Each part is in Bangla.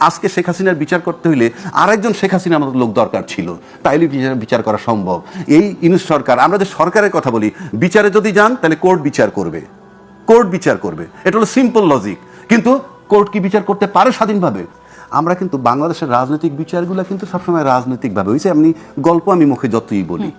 আজকে শেখ হাসিনার বিচার করতে হইলে আরেকজন শেখ হাসিনার মতো লোক দরকার ছিল। তাইলে বিচার বিচার করা সম্ভব। এই ইউনিট সরকার আমরা যে সরকারের কথা বলি বিচারে যদি যান তাহলে কোর্ট বিচার করবে। কোর্ট বিচার করবে। এটা হলো সিম্পল লজিক কিন্তু কোর্ট কি বিচার করতে পারে স্বাধীনভাবে? আমরা কিন্তু বাংলাদেশের রাজনৈতিক বিচারগুলো কিন্তু সবসময় রাজনৈতিকভাবে। হয়েছে আপনি গল্প আমি মুখে যতই বলি।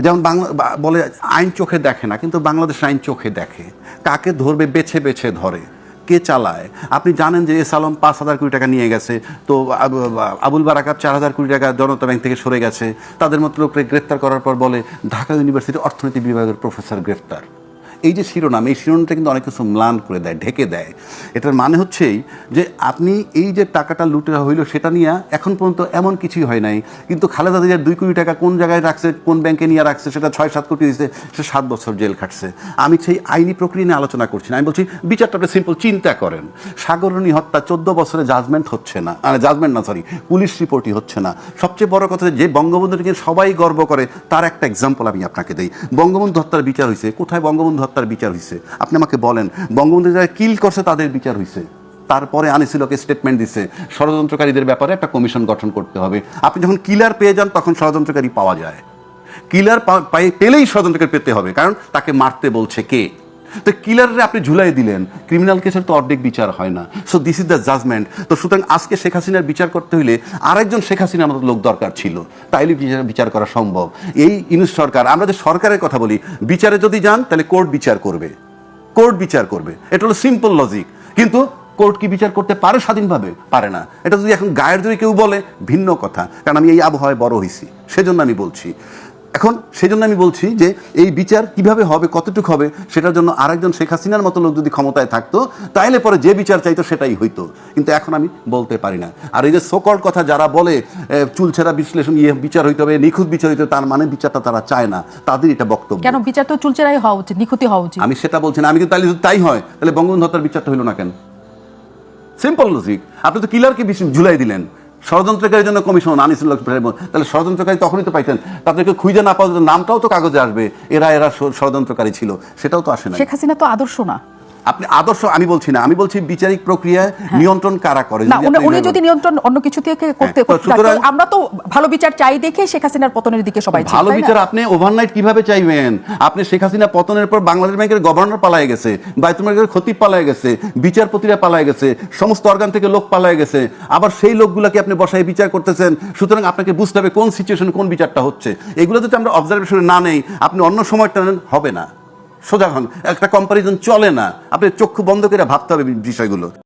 যেমন বাংলা বলে আইন চোখে দেখে না কিন্তু বাংলাদেশ আইন চোখে দেখে। কাকে ধরবে বেছে বেছে ধরে। কে চালায়? আপনি জানেন যে এস আলম পাঁচ হাজার কোটি টাকা নিয়ে গেছে, তো আবু- আবুল বারাকাত চার হাজার কোটি টাকা জনতা ব্যাংক থেকে সরে গেছে। তাদের মতো লোককে গ্রেফতার করার পর বলে ঢাকা ইউনিভার্সিটি অর্থনীতি বিভাগের প্রফেসর গ্রেফতার। এই যে শিরোনাম, এই শিরোনামটা কিন্তু অনেক কিছু ম্লান করে দেয়, ঢেকে দেয়। এটার মানে হচ্ছেই যে আপনি এই যে টাকাটা লুটে হইল সেটা নিয়ে এখন পর্যন্ত এমন কিছুই হয় নাই। কিন্তু খালেদা জিয়ার দুই কোটি টাকা কোন জায়গায় রাখছে, কোন ব্যাংকে নিয়ে রাখছে, সেটা ছয়, সাত কোটি দিচ্ছে সে সাত বছর জেল খাটছে। আমি সেই আইনি প্রক্রিয়া নিয়ে আলোচনা করছি না। আমি বলছি, বিচারটা আপনি সিম্পল চিন্তা করেন। সাগরণী হত্যা চোদ্দ বছরে জাজমেন্ট হচ্ছে না। মানে জাজমেন্ট না সরি পুলিশ রিপোর্টই হচ্ছে না। সবচেয়ে বড় কথা যে বঙ্গবন্ধুকে সবাই গর্ব করে, তার একটা এক্সাম্পল আমি আপনাকে দিই। বঙ্গবন্ধু হত্যার বিচার হয়েছে কোথায় বঙ্গবন্ধু হত্যার বিচার হয়েছে আপনি আমাকে বলেন, বঙ্গবন্ধু যারা কিল করছে তাদের বিচার হয়েছে তারপরে আনিসিলকে স্টেটমেন্ট দিছে। ষড়যন্ত্রকারীদের ব্যাপারে একটা কমিশন গঠন করতে হবে। আপনি যখন কিলার পেয়ে যান, তখন ষড়যন্ত্রকারী পাওয়া যায়। কিলার পেলেই ষড়যন্ত্রকারী পেতে হবে। কারণ তাকে মারতে বলছে কে? তো কিলারে আপনি ঝুলাই দিলেন। ক্রিমিনাল কেসের তো অর্ধেক বিচার হয় না। So this is the judgement তো সুতরাং আজকে শেখ হাসিনার বিচার করতে হইলে আরেকজন শেখ হাসিনার মতো লোক দরকার ছিল। তাইলে বিচার করা সম্ভব। এই ইউনিট সরকার, আমরা যে সরকারের কথা বলি, বিচারে যদি যান, তাহলে কোর্ট বিচার করবে। কোর্ট বিচার করবে। এটা হলো সিম্পল লজিক কিন্তু কোর্ট কি বিচার করতে পারে স্বাধীনভাবে? পারে না। এটা যদি এখন গায়ের যদি কেউ বলে, ভিন্ন কথা। কারণ আমি এই আবহাওয়ায় বড় হয়েছি সেজন্য আমি বলছি। এখন সেজন্য আমি বলছি যে এই বিচার কীভাবে হবে কতটুকু হবে সেটার জন্য আরেকজন শেখ হাসিনার মতো লোক যদি ক্ষমতায় থাকতো তাইলে পরে যে বিচার চাইতো সেটাই হইতো। কিন্তু এখন আমি বলতে পারি না। আর এই যে সকল কথা যারা বলে এ, চুলছেরা বিশ্লেষণ ইয়ে বিচার হইতে হবে নিখুঁত বিচার হইতে তার মানে বিচারটা তারা চায় না। তাদের এটা বক্তব্য। কেন? বিচার তো চুলচেরাই হওয়া উচিত নিখুঁতি হওয়া উচিত। আমি সেটা বলছি না। আমি কিন্তু তাহলে যদি তাই হয়। তাহলে বঙ্গবন্ধু হত্যার বিচারটা হইল না কেন? সিম্পল লজিক আপনি তো কিলারকে বেশি ঝুলাই দিলেন। ষড়যন্ত্রকারীর জন্য কমিশন আনিসুল হক তাহলে ষড়যন্ত্রকারী তখনই তো পাইতেন। তাদেরকে খুঁজে না পাওয়া নামটাও তো কাগজে আসবে। এরা এরা ষড়যন্ত্রকারী ছিল। সেটাও তো আসে না শেখ হাসিনা তো আদর্শ না। আপনি আদর্শ আমি বলছি না আমি বলছি বিচারিক প্রক্রিয়া নিয়ন্ত্রণ কারা করে? উনি- যদি নিয়ন্ত্রণ অন্য কিছু থেকে করতে হ্যাঁ, করতে আমরা তো ভালো বিচার চাই দেখে শেখ হাসিনার পতনের দিকে সবাই ভালো বিচার আপনি ওভারনাইট কীভাবে চাইবেন? আপনি শেখ হাসিনা পতনের পর বাংলাদেশ ব্যাংকের গভর্নর পালায় গেছে বাইতুল ব্যাংকের খতিব পালায় গেছে বিচারপতিরা পালায় গেছে সমস্ত অর্গান থেকে লোক পালায় গেছে আবার সেই লোকগুলোকে আপনি বসায় বিচার করতেছেন সুতরাং আপনাকে বুঝতে হবে কোন সিচুয়েশন কোন বিচারটা হচ্ছে। এগুলো যদি আমরা অবজারভেশনে না নেই আপনি অন্য সময়টা হবে না। সোজা হন একটা কম্পারিজন চলে না। আপনি চক্ষু বন্ধ করে ভাবতে হবে বিষয়গুলো।